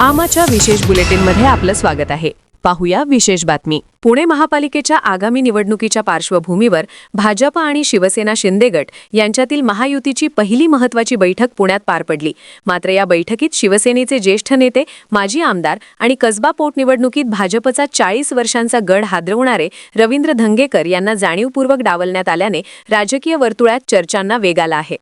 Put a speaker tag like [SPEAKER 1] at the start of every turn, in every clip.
[SPEAKER 1] आमाच्या विशेष बुलेटिनमध्ये आपलं स्वागत आहे. पाहूया विशेष बातमी. पुणे महापालिकेच्या आगामी निवडणुकीच्या पार्श्वभूमीवर भाजप आणि शिवसेना शिंदे गट यांच्यातील महायुतीची पहिली महत्वाची बैठक पुण्यात पार पडली. मात्र या बैठकीत शिवसेनेचे ज्येष्ठ नेते माजी आमदार आणि कसबा पोटनिवडणुकीत भाजपचा चाळीस वर्षांचा गड हादरवणारे रवींद्र धंगेकर यांना जाणीवपूर्वक डावलण्यात आल्याने राजकीय वर्तुळात चर्चांना वेग आला आहे.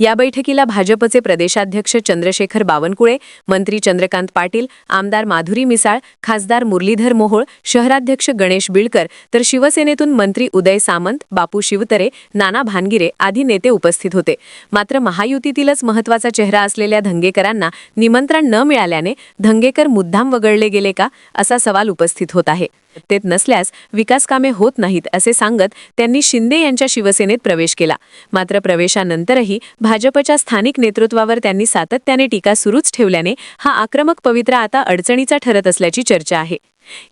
[SPEAKER 1] या बैठकीला भाजपचे प्रदेशाध्यक्ष चंद्रशेखर बावनकुळे मंत्री चंद्रकांत पाटील आमदार माधुरी मिसाळ खासदार मुरलीधर मोहोळ शहराध्यक्ष गणेश बिळकर तर शिवसेनेतून मंत्री उदय सामंत बापू शिवतरे नाना भानगिरे आदी नेते उपस्थित होते. मात्र महायुतीतीलच महत्त्वाचा चेहरा असलेल्या धंगेकरांना निमंत्रण न मिळाल्याने धंगेकर मुद्दाम वगळले गेले का असा सवाल उपस्थित होत आहे. तेत नसल्यास विकास कामे होत नाहीत असे सांगत त्यांनी शिंदे यांच्या शिवसेनेत प्रवेश केला. मात्र प्रवेशानंतरही भाजपच्या स्थानिक नेतृत्वावर त्यांनी सातत्याने टीका सुरूच ठेवल्याने हा आक्रमक पवित्रा आता अडचणीचा ठरत असल्याची चर्चा आहे.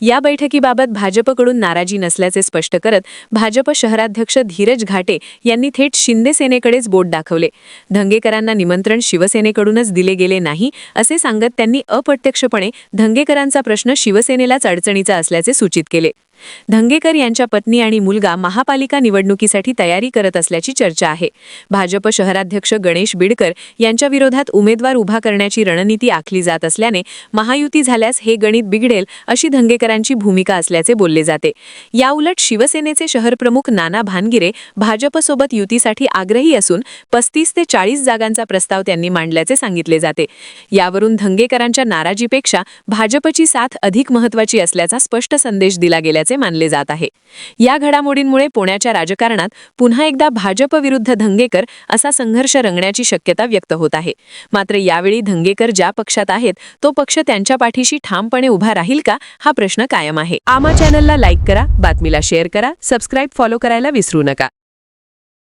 [SPEAKER 1] या बैठकीबाबत भाजपकडून नाराजी नसल्याचे स्पष्ट करत भाजप शहराध्यक्ष धीरज घाटे यांनी थेट शिंदे सेनेकडेच बोट दाखवले. धंगेकरांना निमंत्रण शिवसेनेकडूनच दिले गेले नाही असे सांगत त्यांनी अप्रत्यक्षपणे धंगेकरांचा प्रश्न शिवसेनेलाच अडचणीचा असल्याचे सूचित केले. धंगेकर यांच्या पत्नी आणि मुलगा महापालिका निवडणुकीसाठी तयारी करत असल्याची चर्चा आहे. भाजप शहराध्यक्ष गणेश बिडकर यांच्या विरोधात उमेदवार उभा करण्याची रणनीती आखली जात असल्याने महायुती झाल्यास हे गणित बिघडेल अशी धंगेकरांची भूमिका असल्याचे बोलले जाते. याउलट शिवसेनेचे शहरप्रमुख नाना भानगिरे भाजपसोबत युतीसाठी आग्रही असून पस्तीस ते चाळीस जागांचा प्रस्ताव त्यांनी मांडल्याचे सांगितले जाते. यावरून धंगेकरांच्या नाराजीपेक्षा भाजपची साथ अधिक महत्वाची असल्याचा स्पष्ट संदेश दिला गेल्याचा मानले जात आहे. या घडामोडींमुळे पुण्याच्या राजकारणात पुन्हा एकदा भाजप विरुद्ध धंगेकर असा संघर्ष रंगण्याची शक्यता व्यक्त होत आहे. मात्र यावेळी धंगेकर ज्या पक्षात आहेत तो पक्ष त्यांच्या पाठीशी ठामपणे उभा राहील का हा प्रश्न कायम आहे. आमा चॅनलला लाईक करा बातमीला शेअर करा सबस्क्राईब फॉलो करायला विसरू नका.